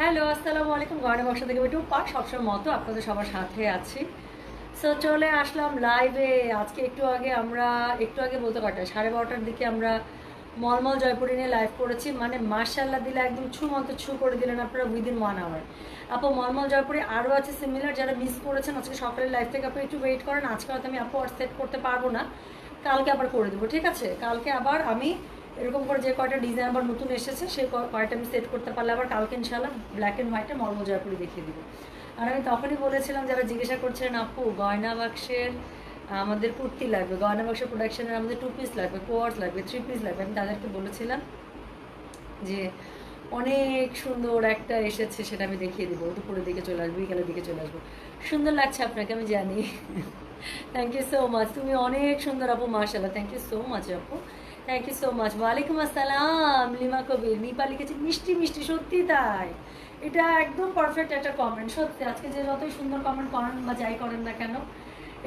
Hello, আসসালামু আলাইকুম। গয়না বক্সা থেকে একটু পাক সবসময় মতো আপনাদের সবার সাথে আছি। সো চলে আসলাম লাইভে আজকে একটু আগে আমরা, একটু আগে বলতে পারতাম, সাড়ে বারোটার দিকে আমরা মলমল জয়পুরি নিয়ে লাইভ করেছি। মানে মার্শাল্লাহ দিলে একদম ছু মতো ছু করে দিলেন আপনারা উইদিন ওয়ান আওয়ার আপু, মলমল জয়পুরি আরও আছে সিমিলার যারা মিস করেছেন, আজকে সকালের লাইভ থেকে আপনি একটু ওয়েট করেন। আজকে হয়তো আমি আপু সেট করতে পারব না। কালকে আবার করে দেবো, ঠিক আছে? কালকে আবার আমি এরকম করে যে কয়টা ডিজাইন আবার নতুন এসেছে সেই কয়টা আমি সেট করতে পারলে আবার কালকে ইনশাল্লাহ ব্ল্যাক অ্যান্ড হোয়াইটে মলমল জয়পুরি দেখিয়ে দিব। আর আমি তখনই বলেছিলাম, যারা জিজ্ঞাসা করছেন আপু, গয়না বাক্সের আমাদের কুর্তি লাগবে, গয়না বাক্সের প্রোডাকশনের আমাদের টু পিস লাগবে কোয়ার্স লাগবে থ্রি পিস লাগবে। আমি তাদেরকে বলেছিলাম যে, অনেক সুন্দর একটা এসেছে, সেটা আমি দেখিয়ে দেবো। দুপুরের দিকে চলে আসব, বিকালের দিকে চলে আসব। সুন্দর লাগছে আপনাকে, আমি জানি। থ্যাংক ইউ সো মাচ তুমি অনেক সুন্দর আপু মার্শাল্লাহ থ্যাংক ইউ সো মাচ আপু। থ্যাংক ইউ সো মাচ ওয়ালাইকুম আসসালাম, লিমা কবির। নিপা লিখেছে, মিষ্টি মিষ্টি, সত্যি তাই। এটা একদম পারফেক্ট একটা কমেন্ট সত্যি। আজকে যে যতই সুন্দর কমেন্ট করেন বা যাই করেন না কেন,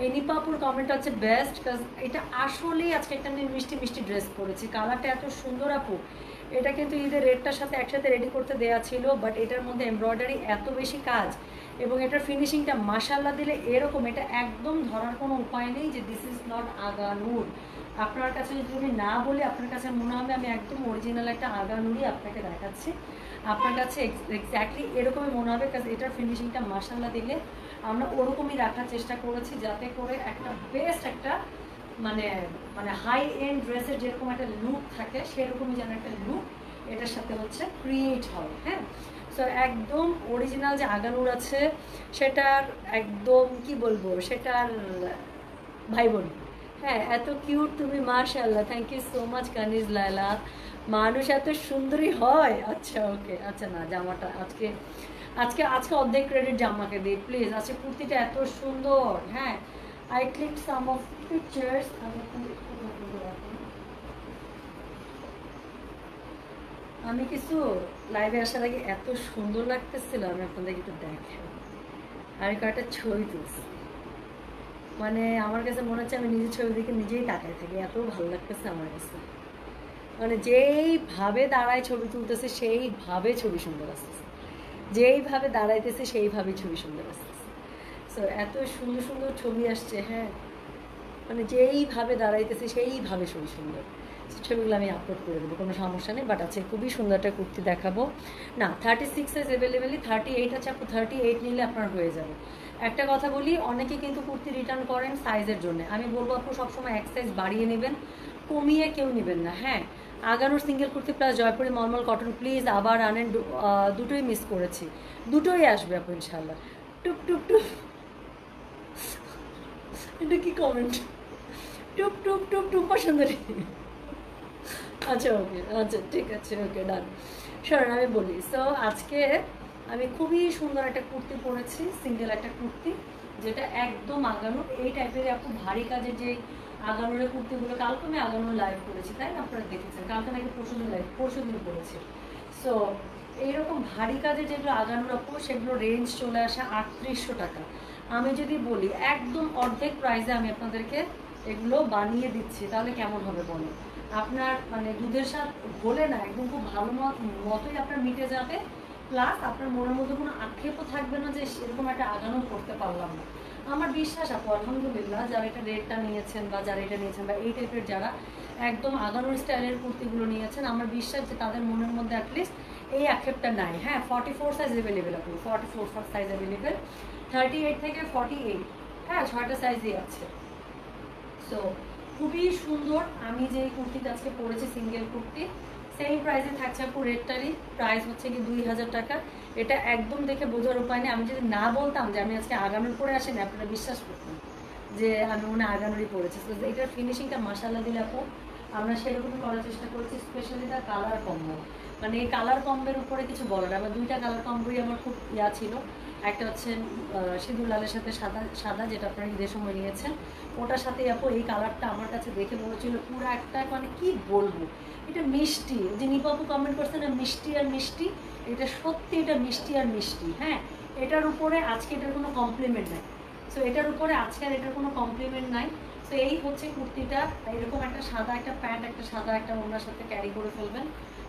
এই নিপাপুর কমেন্ট হচ্ছে বেস্ট কাজ এটা আসলেই আজকে একটা আমি মিষ্টি মিষ্টি ড্রেস পরেছি। কালারটা এত সুন্দর আপু। এটা কিন্তু ঈদের রেডটার সাথে একসাথে রেডি করতে দেয়া ছিল বাট এটার মধ্যে এমব্রয়ডারি এত বেশি কাজ এবং এটার ফিনিশিংটা মাসাল্লা দিলে এরকম, এটা একদম ধরার কোনো উপায় নেই যে দিস ইজ নট আগানুর। আপনার কাছে যদি না বলি, আপনার কাছে মনে হবে আমি একদম অরিজিনাল একটা আগানুরই আপনাকে দেখাচ্ছি। আপনার কাছে এক্স্যাক্টলি এরকমই মনে হবে কাজ এটার ফিনিশিংটা মাসাল্লা দিলে আমরা ওরকমই রাখার চেষ্টা করেছি, যাতে করে একটা বেস্ট একটা মানে মানে হাই এন্ড ড্রেসের যেরকম একটা লুক থাকে, সেরকমই যেন একটা লুক এটার সাথে হচ্ছে ক্রিয়েট হয় হ্যাঁ? সো একদম অরিজিনাল যে আগানুর আছে, সেটার একদম কি বলব, সেটার ভাই বোন। হ্যাঁ এত কিউট তুমি মাশাল্লাহ thank you so much Kaniz Laila মানুষ এত সুন্দরী হয়। আচ্ছা ওকে আচ্ছা না, জামাটা আজকে আজকে আজকে অর্ধেক ক্রেডিট জামাকে দিই প্লিজ আজকে কুর্তিটা এত সুন্দর হ্যাঁ। I click some of pictures আমি কিছু লাইভে আসার আগে এত সুন্দর লাগতেছিল, আমি আপনাদেরকে একটু দেখেন আমি কয়েকটা ছবি তুলছি। মানে আমার কাছে মনে হচ্ছে আমি নিজের ছবি দেখে নিজেই তাকাই থাকি, এত ভালো লাগতেছে আমার কাছে। মানে যেইভাবে দাঁড়ায় ছবি তুলতেছে সেইভাবে ছবি সুন্দর আসতেছে। যেইভাবে দাঁড়াইতেছে সেইভাবে ছবি সুন্দর আসতেছে। সো এত সুন্দর সুন্দর ছবি আসছে হ্যাঁ। মানে যেইভাবে দাঁড়াইতেছে সেইভাবে ছবি সুন্দর। ছবিগুলো আমি আপলোড করে দেবো, কোনো সমস্যা নেই বাট আছে খুবই সুন্দর একটা কুর্তি দেখাবো। না thirty six size available thirty eight আছে, আপু থার্টি এইট নিলে আপনার হয়ে যাবে। একটা কথা বলি, অনেকে কিন্তু কুর্তি রিটার্ন করেন সাইজের জন্য। আমি বলব, আপু, সবসময় এক সাইজ বাড়িয়ে নেবেন, কমিয়ে কেউ নেবেন না হ্যাঁ? আগানোর সিঙ্গেল কুর্তি প্লাস জয়পুরি মলমল কটন প্লিজ আবার আনেন দুটোই মিস করেছি। দুটোই আসবে, আপু ইনশাল্লাহ টুক টুক টুক এটা কি কমেন্ট টুক টুক টুক টুক সুন্দরী আচ্ছা ওকে আচ্ছা ঠিক আছে ওকে ডান শোনেন আমি বলি সো আজকে আমি খুবই সুন্দর একটা কুর্তি পরেছি সিঙ্গেল একটা কুর্তি, যেটা একদম আগানো, এই টাইপের আপু ভারী কাজের যে আগানোর কুর্তিগুলো, কালকে আমি আগানোর লাইভ করেছি, তাই না? আপনারা দেখেছেন, কালকে নাকি দিন লাইভ পরশু দিন করেছি। সো এইরকম ভারী কাজের যেগুলো আগানোর আপু সেগুলো রেঞ্জ চলে আসে আটত্রিশশো টাকা। আমি যদি বলি, একদম অর্ধেক প্রাইসে আমি আপনাদেরকে এগুলো বানিয়ে দিচ্ছি, তাহলে কেমন হবে বলো? আপনার মানে দুধের স্বাদ বলে না, একদম খুব ভালো মত- মতোই আপনার মিটে যাবে। প্লাস আপনার মনের মধ্যে কোনো আক্ষেপও থাকবে না যে সেরকম একটা আগানো করতে পারলাম না। আমার বিশ্বাস আপু, আলহামদুলিল্লাহ, যারা এটা রেটটা নিয়েছেন বা যারা এটা নিয়েছেন বা এই টাইপের যারা একদম আগানোর স্টাইলের কুর্তিগুলো নিয়েছেন, আমার বিশ্বাস যে তাদের মনের মধ্যে অ্যাটলিস্ট এই আক্ষেপটা নাই। হ্যাঁ ফর্টি ফোর সাইজ অ্যাভেলেবেল আপনি forty four size available thirty eight থেকে ফর্টি এইট হ্যাঁ ছয়টা সাইজই আছে। সো খুবই সুন্দর। আমি যে কুর্তিটা আজকে পরেছি সিঙ্গেল কুর্তি সেম প্রাইসে থাকছে আপু রেটটারই। প্রাইস হচ্ছে কি দুই হাজার টাকা। এটা একদম দেখে বোঝার উপায় নেই। আমি যদি না বলতাম যে আমি আজকে আগানোর পরে আসেনি, আপনারা বিশ্বাস করতেন যে আমি মনে আগানোরই পরেছি। তো এটার ফিনিশিংটা মাসাল্লা দিলে আপু আমরা সেরকমই করার চেষ্টা করছি স্পেশালি তার কালার কম্বো মানে এই কালার কম্বের উপরে কিছু বলার। আমার দুইটা কালার কম্বোই আমার খুব ইয়া ছিল। একটা হচ্ছে সিঁদুর লালের সাথে সাদা সাদা যেটা আপনারা ঈদের সময় নিয়েছেন, ওটার সাথে আপু এই কালারটা আমার কাছে দেখে হচ্ছিল পুরো একটা মানে কি বলব? এটা মিষ্টি যে নিপাপু কমেন্ট করছে না মিষ্টি আর মিষ্টি, এটা সত্যি এটা মিষ্টি আর মিষ্টি হ্যাঁ? এটার উপরে আজকে এটার কোনো কমপ্লিমেন্ট নাই। সো এটার উপরে আজকে আর এটার কোনো কমপ্লিমেন্ট নাই। তো এই হচ্ছে কুর্তিটা, এরকম একটা সাদা একটা প্যান্ট, একটা সাদা একটা ওনার সাথে ক্যারি করে ফেলবেন।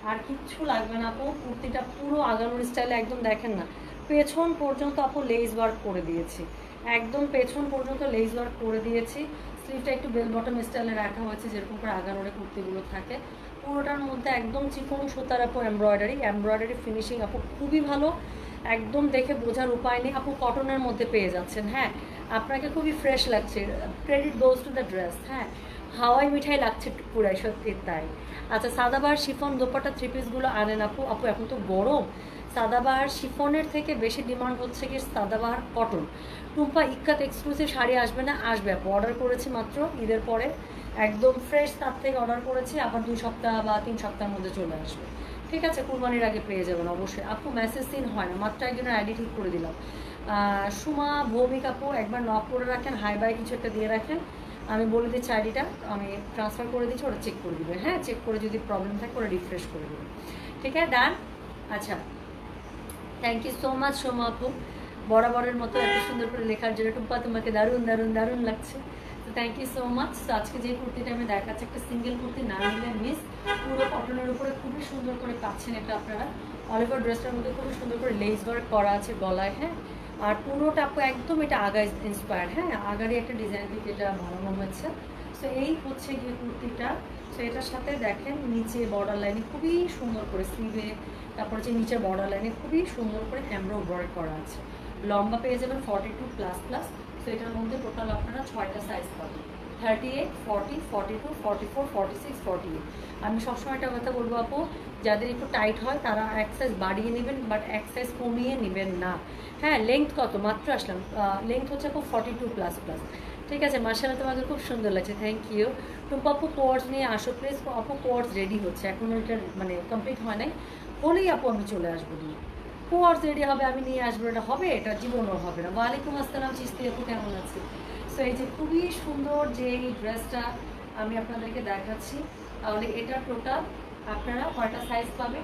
আর কিচ্ছু লাগবে না আপু, কুর্তিটা পুরো আগানোর স্টাইলে একদম দেখেন না। পেছন পর্যন্ত আপু লেস ওয়ার্ক করে দিয়েছি। একদম পেছন পর্যন্ত লেস ওয়ার্ক করে দিয়েছি। স্লিভটা একটু বেল বটম স্টাইলে রাখা হয়েছে, যেরকম করে আগানোরে কুর্তিগুলো থাকে। পুরোটার মধ্যে একদম চিকন সুতার আপু এমব্রয়ডারি এমব্রয়ডারি ফিনিশিং আপু খুবই ভালো। একদম দেখে বোঝার উপায় নেই। আপু কটনের মধ্যে পেয়ে যাচ্ছেন হ্যাঁ। আপনাকে খুবই ফ্রেশ লাগছে। Credit goes to the dress হ্যাঁ। হাওয়াই মিঠাই লাগছে পুরাই, সত্যি তাই। আচ্ছা সাদাবাহার শিফন দোপাটা থ্রি পিসগুলো আনেন আপু। আপু, এখন তো গরম। সাদাবাহার শিফনের থেকে বেশি ডিমান্ড হচ্ছে কি সাদাবাহার কটন। টুম্পা ইক্কাত এক্সক্লুসিভ শাড়ি আসবে না, আসবে। অর্ডার করেছি মাত্র, ঈদের পরে। একদম ফ্রেশ তার থেকে অর্ডার করেছি, আবার দুই সপ্তাহ বা তিন সপ্তাহের মধ্যে চলে আসবে। ঠিক আছে, কুরবানির আগে পেয়ে যাবেন, অবশ্যই। আপু মেসেজ সিন হয় না, মাত্র একজনের আইডি ঠিক করে দিলাম। সুমা, ভৌমিক আপু, একবার নক করে রাখেন হাই বাই কিছু একটা দিয়ে রাখেন। আমি বলে দিচ্ছি আইডিটা আমি ট্রান্সফার করে দিচ্ছি, ওরা চেক করে দিবে। হ্যাঁ চেক করে যদি প্রবলেম থাকে, ওরা রিফ্রেশ করে দেবে। ঠিক আছে ডান আচ্ছা। Thank you so much Soma আপু বরাবরের মতো এত সুন্দর করে লেখার জন্য টুম্পা তোমাকে দারুণ দারুণ দারুণ লাগছে। তো থ্যাংক ইউ সো মাচ তো আজকে যে কুর্তিটা আমি দেখাচ্ছি, একটা সিঙ্গেল কুর্তি, না মিস পুরো কটনের উপরে খুবই সুন্দর করে পাচ্ছেন এটা আপনারা। অলিভার ড্রেসটার মধ্যে খুবই সুন্দর করে লেস ওয়ার্ক করা আছে গলায় হ্যাঁ? আর পুরোটা একদম এটা আগা ইন্সপায়ার হ্যাঁ? আগারই একটা ডিজাইন থেকে এটা বানানো হয়েছে। সো এই হচ্ছে গিয়ে কুর্তিটা। তো এটার সাথে দেখেন নিচে বর্ডার লাইনে খুবই সুন্দর করে স্লিভে তারপর যে নিচে বর্ডার লাইনে খুবই সুন্দর করে এমব্রয়ডারি করা আছে। লম্বা পেয়ে যাবেন ফর্টি টু প্লাস প্লাস তো এটার মধ্যে টোটাল আপনারা ছয়টা সাইজ পাবেন। Thirty eight forty forty two forty four forty six forty eight আমি সবসময় একটা কথা বলব আপু, যাদের একটু টাইট হয় তারা এক সাইজ বাড়িয়ে নেবেন বাট এক সাইজ কমিয়ে নেবেন না। হ্যাঁ লেংথ কত? মাত্র আসলাম লেংথ হচ্ছে আপু ফর্টি টু প্লাস প্লাস ঠিক আছে মার্শাল তোমাকে খুব সুন্দর লাগছে থ্যাংক ইউ টুম্পা আপু কোয়ার্স নিয়ে আসো প্লিজ আপু কোয়ার্স রেডি হচ্ছে এখনও এটা মানে কমপ্লিট হয় নাই। বলেই আপু, আমি চলে আসব নিয়ে কোয়ার্স রেডি হবে, আমি নিয়ে আসব, এটা হবে, এটা জীবনও হবে না। ওয়ালাইকুম আসসালাম, চিস্তি আপু, কেমন আছে সো এই যে খুবই সুন্দর যে এই ড্রেসটা আমি আপনাদেরকে দেখাচ্ছি, তাহলে এটা টোটাল আপনারা কয়টা সাইজ পাবে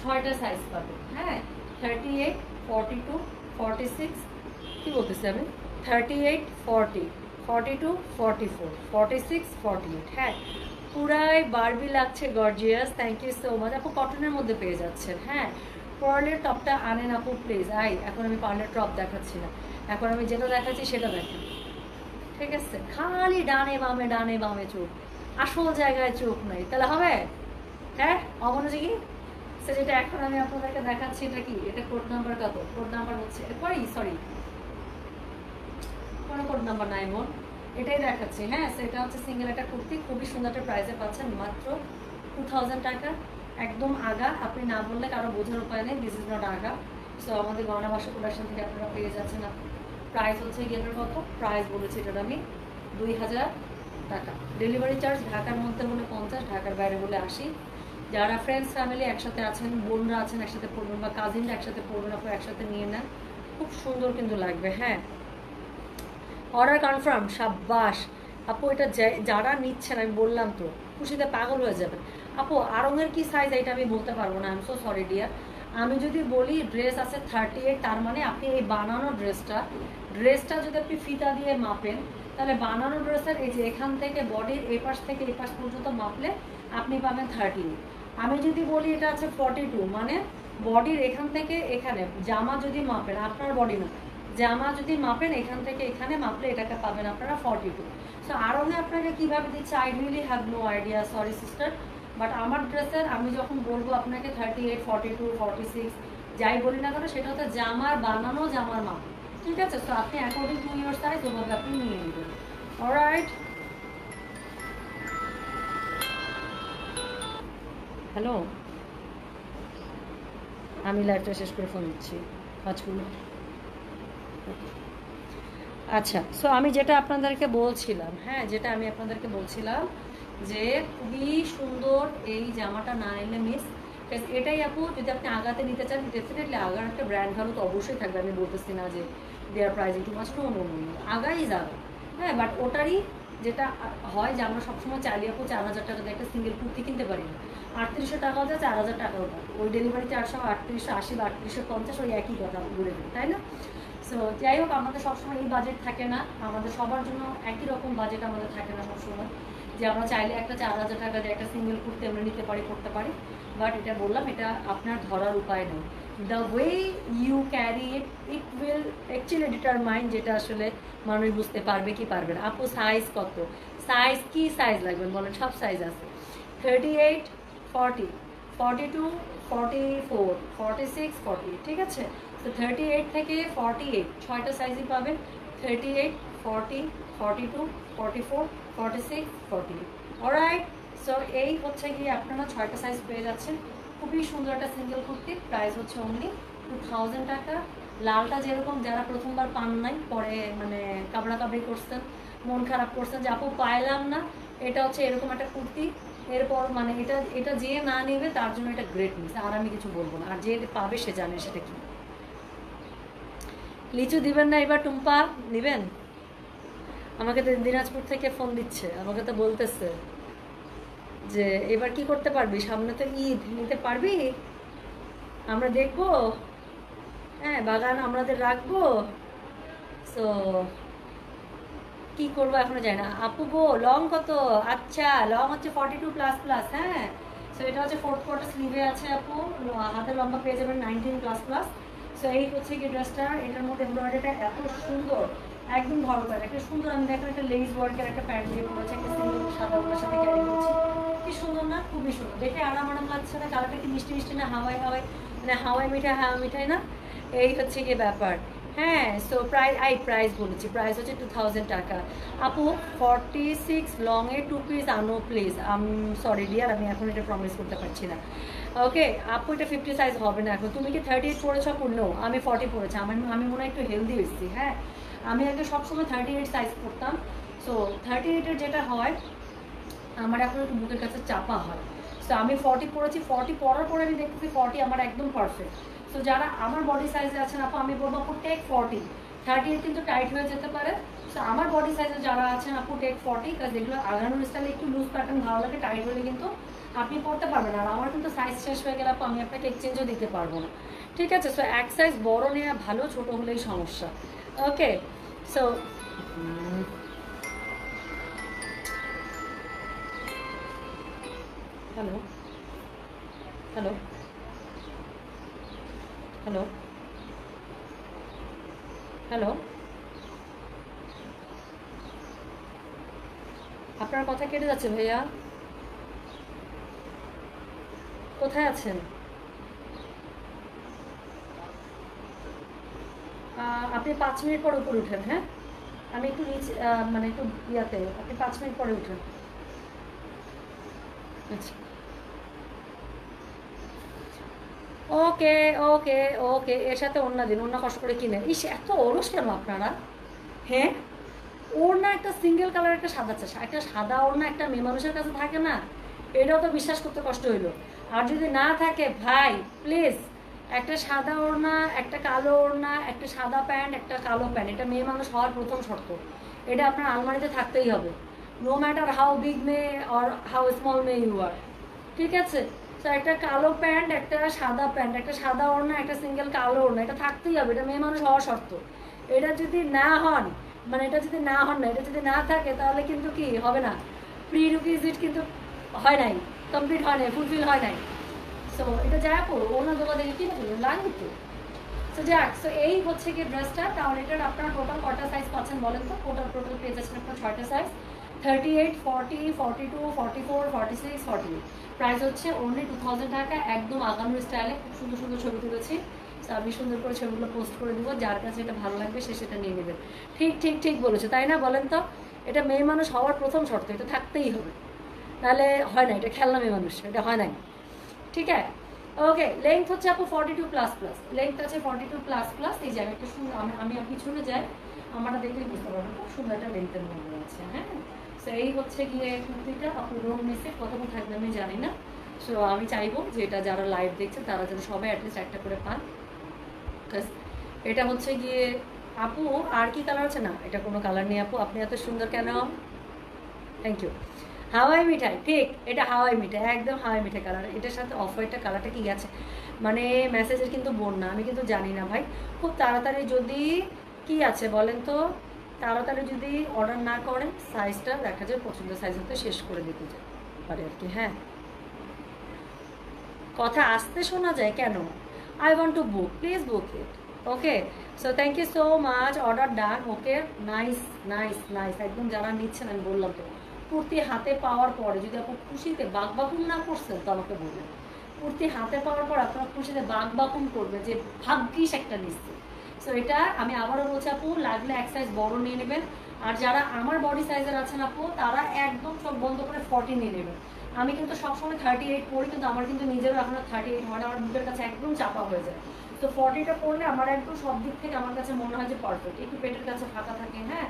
ছয়টা সাইজ পাবে হ্যাঁ? Thirty eight forty two forty six কী বলতেছি আমি? Thirty eight forty forty two forty four forty six forty eight হ্যাঁ পুরাই বারবি লাগছে gorgeous thank you so much আপু কটনের মধ্যে পেয়ে যাচ্ছেন। হ্যাঁ পার্লের টপটা আনেন আপু প্লিজ আই এখন আমি পার্লের টপ দেখাচ্ছি না। এখন আমি যেটা দেখাচ্ছি, সেটা দেখেন। ঠিক আছে? খালি ডানে বামে ডানে বামে চোখ। আসল জায়গায় চোখ নাই। তাহলে হবে? হ্যাঁ অমনোযোগী সে যেটা এখন আমি আপনাদেরকে দেখাচ্ছি, এটা কি? এটা কোড নাম্বার কত কোড নাম্বার হচ্ছে এরপরই সরি কোড নাম্বার নাই মন এটাই দেখাচ্ছি হ্যাঁ? সেটা হচ্ছে সিঙ্গেল একটা কুর্তি, খুবই সুন্দর একটা প্রাইসে পাচ্ছেন মাত্র টু থাউজেন্ড টাকা। একদম আগা, আপনি না বললে কারও বোঝার উপায় নেই দিস ইজ নট আগা। সো আমাদের গহনা বাসা প্রোডাকশন থেকে আপনারা পেয়ে যাচ্ছেন প্রাইস হচ্ছে গিয়ে কত? প্রাইস বলেছি এটার আমি, দুই হাজার টাকা। ডেলিভারি চার্জ ঢাকার মধ্যে হলে পঞ্চাশ, ঢাকার বাইরে হলে আশি। যারা ফ্রেন্ডস ফ্যামিলি একসাথে আছেন, বোনরা আছেন একসাথে পড়বেন বা কাজিনরা একসাথে পড়বেন, আপনারা একসাথে নিয়ে নেন। খুব সুন্দর কিন্তু লাগবে হ্যাঁ? অর্ডার কনফার্ম সাব্বাস আপু, এটা যারা নিচ্ছেন, আমি বললাম তো, খুশিতে পাগল হয়ে যাবেন। আপু আরঙের কি সাইজ এটা আমি বলতে পারব না I am so sorry dear আমি যদি বলি ড্রেস আছে থার্টি এইট তার মানে আপনি এই বানানো ড্রেসটা ড্রেসটা যদি আপনি ফিতা দিয়ে মাপেন, তাহলে বানানো ড্রেসের এই যে এখান থেকে বডির এই পাশ থেকে এই পাশ পর্যন্ত মাপলে আপনি পাবেন থার্টি আমি যদি বলি এটা আছে ফর্টি টু মানে বডির এখান থেকে এখানে, জামা যদি মাপেন, আপনার বডি না জামা যদি মাপেন, এখান থেকে এখানে মাপলে এটাকে পাবেন আপনারা ফর্টি টু সো আরঙে আপনাকে কীভাবে দিচ্ছে? I really have no idea sorry sister but আমার ড্রেসের আমি যখন বলব আপনাকে thirty eight forty two forty six যাই বলি না কেন, সেটা হচ্ছে জামার বানানো, জামার মাপ। ঠিক আছে? তো আপনি অ্যাকর্ডিং টু ইয়োর সাইজ ওভাবে আপনি নিয়ে নেবেন। অলরাইট হ্যালো আমি লাইভটা শেষ করে ফোন দিচ্ছি। পাঁচ মিনিট। আচ্ছা সো আমি যেটা আপনাদেরকে বলছিলাম হ্যাঁ যেটা আমি আপনাদেরকে বলছিলাম যে খুবই সুন্দর এই জামাটা না নিলে মিস এটাই আপু যদি আপনি আগাতে নিতে চান ডেফিনেটলি আগার একটা ব্র্যান্ড ভালো তো অবশ্যই থাকবে, আমি বলতেছি না যে their price too much no no আগাই যাবে হ্যাঁ বাট ওটারই যেটা হয় যে আমরা সবসময় চাইলে আপু চার হাজার টাকা দিয়ে একটা সিঙ্গেল কুর্তি কিনতে পারি না আটত্রিশশো টাকাও যায় চার হাজার টাকাও যায় ওই ডেলিভারি চারশো আটত্রিশশো আশি বা আটত্রিশশো পঞ্চাশ, ওই একই কথা ঘুরে ফিরে তাই না? সো যাই হোক, আমাদের সবসময় এই বাজেট থাকে না। আমাদের সবার জন্য একই রকম বাজেট আমাদের থাকে না সবসময়। যে আমরা চাইলে একটা চার হাজার টাকা দিয়ে একটা সিঙ্গেল কুর্তি আমরা নিতে পারি করতে পারি। বাট এটা বললাম, এটা আপনার ধরার উপায় নেই the way you carry it it will actually determine যেটা আসলে মানুষ বুঝতে পারবে কি পারবে না। আপু সাইজ কত? সাইজ কি সাইজ লাগবে? বলেন, সব সাইজ আছে। Thirty eight forty forty two forty four forty six forty ঠিক আছে? তো থার্টি এইট থেকে ফর্টি এইট ছয়টা সাইজই পাবেন। Thirty eight forty forty two forty four forty six forty alright so এই হচ্ছে গিয়ে আপনারা ছয়টা সাইজ পেয়ে যাচ্ছেন। খুবই সুন্দর একটা সিঙ্গেল কুর্তি প্রাইস হচ্ছে অনলি টু থাউজেন্ড টাকা। লালটা যেরকম যারা প্রথমবার পান নাই, পরে মানে কাবড়া কাবড়ি করছেন, মন খারাপ করছেন যে, আপু, পাইলাম না। এটা হচ্ছে এরকম একটা কুর্তি। এরপর মানে এটা এটা যে না নেবে, তার জন্য এটা গ্রেট মিস আর আমি কিছু বলব না। আর যে পাবে সে জানে সেটা কি। লিচু দিবেন না, এবার টুম্পা নিবেন? আমাকে তো দিনাজপুর থেকে ফোন দিচ্ছে, আমাকে তো বলতেছে যে, এবার কি করতে পারবি? সামনে তো ঈদ, নিতে পারবি? আমরা দেখব। হ্যাঁ বাগান আমাদের রাখব। সো কি করব এখনও জানি না। আপু গো লং কত? আচ্ছা লং হচ্ছে ফর্টি টু প্লাস প্লাস হ্যাঁ? সো এটা হচ্ছে ফোর্থ কোয়ার্টার স্লিভে আছে আপু। হাতের লম্বা পেয়ে যাবেন নাইনটিন প্লাস প্লাস সো এই হচ্ছে কি ড্রেসটা এটার মধ্যে এমব্রয়ডারিটা এত সুন্দর, একদম ভালো করে একটা সুন্দর, আমি দেখলাম একটা লেস ওয়ার্কের একটা প্যান্ট দিয়ে পড়েছে একটা সিঙ্গল সাদা ওনার সাথে ক্যারি করছি। কি সুন্দর না? খুবই সুন্দর। দেখে আরাম আরাম লাগছে না? কালারটা কি মিষ্টি মিষ্টি না? হাওয়াই হাওয়াই মানে হাওয়াই মিঠাই হাওয়া মিঠাই না? এই হচ্ছে গিয়ে ব্যাপার। হ্যাঁ সো প্রাইস আই প্রাইস বলেছি। প্রাইস হচ্ছে টু থাউজেন্ড টাকা। আপু ফর্টি সিক্স লংয়ে টু পিস আনো প্লিজ আম সরি ডিয়ার আমি এখন এটা প্রমিস করতে পারছি না। ওকে আপু, এটা ফিফটি সাইজ হবে না এখন। তুমি কি থার্টি এইট পড়েছ পূর্ণ আমি ফর্টি পড়েছি আমার আমি মনে হয় একটু হেলদি এসেছি হ্যাঁ? আমি আগে সবসময় থার্টি এইট সাইজ পড়তাম সো থার্টি এইটের যেটা হয়, আমার এখন একটু বুকের কাছে চাপা হয়। সো আমি ফর্টি পড়েছি ফর্টি পড়ার পরে আমি দেখতেছি ফর্টি আমার একদম পারফেক্ট সো যারা আমার বডি সাইজে আছেন, আপু, আমি বলব, আপু টেক ফর্টি থার্টি কিন্তু টাইট হয়ে যেতে পারে। সো আমার বডি সাইজে যারা আছেন, আপু টেক ফর্টি কাজ যেগুলো আগানোর স্টাইলে একটু লুজ প্যাটার্ন ভালো লাগে টাইট হলে কিন্তু আপনি পড়তে পারবেন। আর আমার কিন্তু সাইজ শেষ হয়ে গেলে, আপু, আমি আপনাকে এক্সচেঞ্জও দিতে পারব না। ঠিক আছে? সো এক সাইজ বড় নেওয়া ভালো, ছোট হলেই সমস্যা। Okay so hello hello hello hello আপনার কথা কেটে যাচ্ছে ভাইয়া। কোথায় আছেন? আপনি পাঁচ মিনিট পরে উপরে উঠেন হ্যাঁ? আমি একটু নিচ মানে একটু ইয়াতে, আপনি পাঁচ মিনিট পরে উঠেন। আচ্ছা। ওকে ওকে ওকে, এর সাথে অন্য দিন অন্য কষ্ট করে কিনে। ইস, এত অলস কেন আপনারা? হ্যাঁ? ওড়না একটা সিঙ্গেল কালার একটা সাদা চাষ একটা সাদা ওড়না একটা মেয়ে মানুষের কাছে থাকে না, এটাও তো বিশ্বাস করতে কষ্ট হইল। আর যদি না থাকে, ভাই প্লিজ একটা সাদা ওড়না, একটা কালো ওড়না, একটা সাদা প্যান্ট, একটা কালো প্যান্ট। এটা মেয়ে মানুষ হওয়ার প্রথম শর্ত। এটা আপনার আলমারিতে থাকতেই হবে। No matter how big may or how small may you are ঠিক আছে? একটা কালো প্যান্ট, একটা সাদা প্যান্ট, একটা সাদা ওড়না, একটা সিঙ্গেল কালো ওড়না, এটা থাকতেই হবে, এটা মেয়ে মানুষ হওয়া শর্ত। এটা যদি না হন মানে এটা যদি না হন না, এটা যদি না থাকে, তাহলে কিন্তু কি হবে না? প্রি রুকিজিট কিন্তু হয় নাই কমপ্লিট হয় নাই ফুলফিল হয় নাই। সো এটা যা করো অন্য দোকানে দেখে কিনে ফেলুন লাগবে তো। সো যাক সো এই হচ্ছে কি ড্রেসটা তাহলে এটার আপনার টোটাল কটা সাইজ পাচ্ছেন বলেন তো? টোটাল টোটাল পেয়ে যাচ্ছেন আপনার ছয়টা size thirty eight forty forty two forty four forty six forty price হচ্ছে অনলি টু থাউজেন্ড টাকা, একদম আগানোর স্টাইলে খুব সুন্দর সুন্দর ছবি তুলেছি। আমি সুন্দর করে ছবিগুলো পোস্ট করে দেবো, যার কাছে এটা ভালো লাগবে সে সেটা নিয়ে নেবে। ঠিক ঠিক ঠিক বলেছে, তাই না বলেন তো? এটা মেয়ে মানুষ হওয়ার প্রথম শর্ত, এটা থাকতেই হবে। তাহলে হয় না, এটা খেলনা মেয়ে মানুষ, এটা হয় নাই। ঠিক আছে? ওকে লেন্থ হচ্ছে আপু forty two plus plus length আছে ফর্টি টু প্লাস প্লাস এই যে আমি একটু আমি আমি পিছনে যাই আমরা দেখলেই বুঝতে পারব খুব সুন্দর একটা লেন্থের মধ্যে আছে হ্যাঁ? সো এই হচ্ছে গিয়ে কুর্তিটা আপনি রোম মিসে কতক্ষণ থাকবে, আমি জানি না। সো আমি চাইব যে এটা যারা লাইভ দেখছে, তারা যেন সবাই অ্যাটলিস্ট একটা করে পান। এটা হচ্ছে গিয়ে, আপু, আর কি কালার আছে? না, এটা কোনো কালার নেই, আপু। আপনি এত সুন্দর কেন? থ্যাংক ইউ হাওয়াই মিঠাই ঠিক, এটা হাওয়াই মিঠাই একদম হাওয়াই মিঠাই কালার এটার সাথে অফ হোয়াইটটা কালারটা কি গেছে মানে মেসেজের কিন্তু বোন না, আমি কিন্তু জানি না ভাই। খুব তাড়াতাড়ি যদি কি আছে বলেন তো? তাড়াতাড়ি যদি অর্ডার না করেন সাইজটা দেখা যায় পছন্দের সাইজ হতে শেষ করে দিতে পারে আর কি হ্যাঁ। কথা আসতে শোনা যায় কেন? I want to book please book it okay so thank you so much order done okay nice nice nice একদম যারা নিচ্ছেন, আমি বললাম তো, কুর্তি হাতে পাওয়ার পরে যদি আপনি খুশিতে বাঘ বাকুম না করছেন, তো আমাকে বলবেন। কুর্তি হাতে পাওয়ার পর আপনারা খুশিতে বাঘ বাকুম করবে যে, ভাগ্যিস একটা নিচ্ছে সো এটা আমি আবারও বলছি আপু, লাগলে এক সাইজ বড় নিয়ে নেবেন। আর যারা আমার বডি সাইজের আছেন আপু, তারা একদম সব বন্ধ করে ফর্টি নিয়ে নেবেন। আমি কিন্তু সবসময় থার্টি এইট পড়ি কিন্তু আমার কিন্তু নিজেরও এখনও থার্টি এইট হয় আমার বুকের কাছে একদম চাপা হয়ে যায়। তো ফর্টিটা পড়লে আমার একদম সব দিক থেকে আমার কাছে মনে হয় যে পারফেক্ট একটু পেটের কাছে ফাঁকা থাকে হ্যাঁ?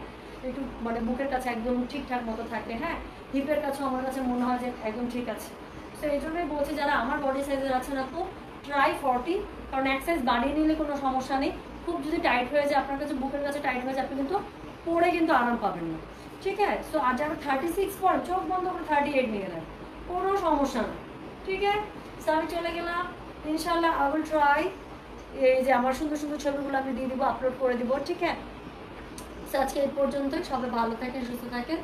একটু মানে বুকের কাছে একদম ঠিকঠাক মতো থাকে হ্যাঁ? হিপের কাছেও আমার কাছে মনে হয় যে একদম ঠিক আছে। তো এই জন্যই বলছি, যারা আমার বডি সাইজের আছেন আপু ট্রাই ফর্টি কারণ এক সাইজ বাড়িয়ে নিলে কোনো সমস্যা নেই। খুব যদি টাইট হয়ে যায় আপনার কাছে বুকের কাছে টাইট হয়ে যায় আপনি কিন্তু পরে কিন্তু আরাম পাবেন না। ঠিক আছে? সো আর যারা থার্টি সিক্স পড়েন চোখ বন্ধ করে থার্টি এইট নিয়ে নেন। কোনো সমস্যা না। ঠিক আছে? সো আমি চলে গেলাম। ইনশাল্লাহ আই উইল ট্রাই এই যে আমার সুন্দর সুন্দর ছবিগুলো আমি দিয়ে দিব আপলোড করে দিব। ঠিক আছে? So, আজকে এই পর্যন্তই। সবাই ভালো থাকেন সুস্থ থাকেন।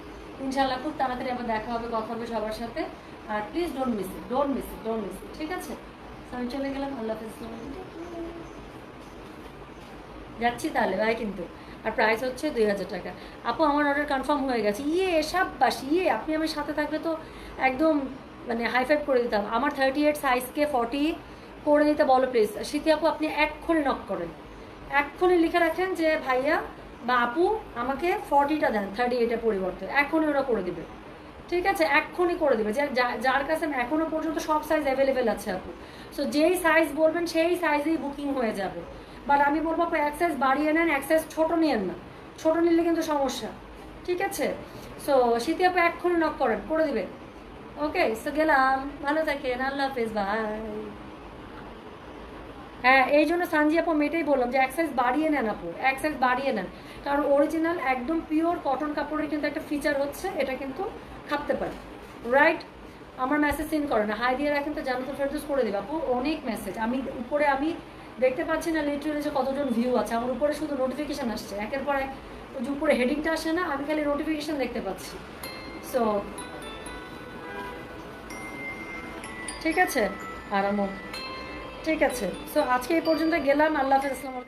ইনশাল্লাহ খুব তাড়াতাড়ি আবার দেখা হবে কথা হবে সবার সাথে। আর please don't miss it don't miss it don't miss it ঠিক আছে? So, আমি চলে গেলাম। আল্লাহ হাফিজ। যাচ্ছি তাহলে, ভাই কিন্তু। আর প্রাইস হচ্ছে দুই হাজার টাকা। আপু, আমার অর্ডার কনফার্ম হয়ে গেছে। ইয়ে সাব্বাস ইয়ে আপনি আমার সাথে থাকলে তো একদম মানে হাই ফাইভ করে দিতাম। আমার থার্টি এইট সাইজকে ফর্টি করে দিতে বলো প্লিজ শীতি আপু, আপনি এক্ষুনি নক করেন। এক্ষুনি লিখে রাখেন যে, ভাইয়া বা আপু, আমাকে ফর্টিটা দেন থার্টি এইটের পরিবর্তে। এখনই ওরা করে দিবে। ঠিক আছে? এক্ষুনি করে দিবে। যার কাছে আমি এখনও পর্যন্ত সব সাইজ অ্যাভেলেবেল আছে আপু। সো যেই সাইজ বলবেন, সেই সাইজেই বুকিং হয়ে যাবে। বাট আমি বলব আপু এক সাইজ বাড়িয়ে নেন সাইজ ছোটো নিয়েন না। ছোটো নিলে কিন্তু সমস্যা। ঠিক আছে? সো শীতে আপু এক্ষুনি নক করেন, করে দিবে ওকে সো গেলাম। ভালো থাকেন। আল্লাহ হাফেজ ভাই হ্যাঁ এই জন্য সানজি আপু, আমি এটাই বললাম যে এক সাইজ বাড়িয়ে নেন আপু। এক সাইজ বাড়িয়ে নেন। কারণ অরিজিনাল একদম পিওর কটন কাপড়ের কিন্তু একটা ফিচার হচ্ছে, এটা কিন্তু খাপতে পারে। রাইট আমার মেসেজ সিন করে না হাই দিয়ে রাখেন তো জানো তো ফেরদোস করে দেবে আপু। অনেক মেসেজ আমি, উপরে আমি দেখতে পাচ্ছি না লিটারেলি যে কতজন ভিউ আছে। আমার উপরে শুধু নোটিফিকেশান আসছে। একের পর এক যে উপরে হেডিংটা আসে না, আমি খালি নোটিফিকেশান দেখতে পাচ্ছি। সো ঠিক আছে? আরামও ঠিক আছে। সো আজকে এই পর্যন্ত গেলাম। আল্লাহ হাফিজ, আসসালামু